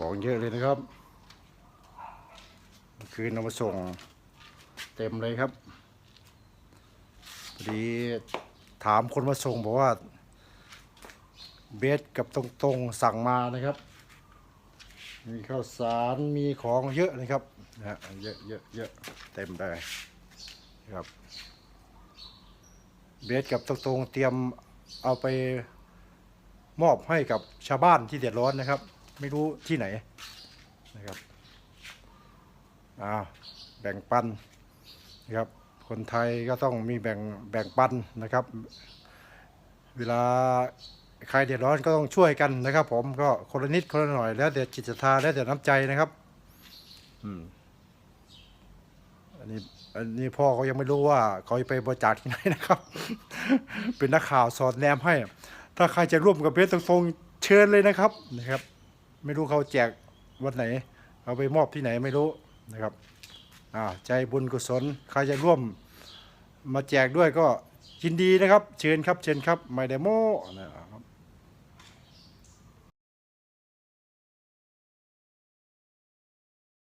ของเยอะเลยนะครับคือคืนเอามาส่งเต็มเลยครับพอดีถามคนมาส่งบอกว่าเบสกับตรงๆสั่งมานะครับ มีข้าวสารมีของเยอะนะครับนะฮะเยอะเยอะเยอะเต็มเลยนะครับ เบสกับตรงๆเตรียมเอาไปมอบให้กับชาวบ้านที่เดือดร้อนนะครับ ไม่รู้ที่ไหนนะครับอ่าแบ่งปันนะครับ คนไทยก็ต้องมีแบ่งแบ่งปันนะครับ เวลาใครเดือดร้อนก็ต้องช่วยกันนะครับ ผมก็คนละนิดคนละหน่อยแล้วแต่จิตศรัทธาแล้วแต่น้ำใจนะครับอืมอันนี้อันนี้พ่อเขายังไม่รู้ว่าเขาจะไปบริจาคที่ไหนนะครับ เป็นนักข่าวสอดแนมให้ ถ้าใครจะร่วมกับเบสตรงๆเชิญเลยนะครับนะครับ ไม่รู้เขาแจกวันไหน เอาไปมอบที่ไหนไม่รู้นะครับอ่าใจบุญกุศลใครจะร่วมมาแจกด้วยก็ยินดีนะครับ เชิญครับเชิญครับไม่ได้โม้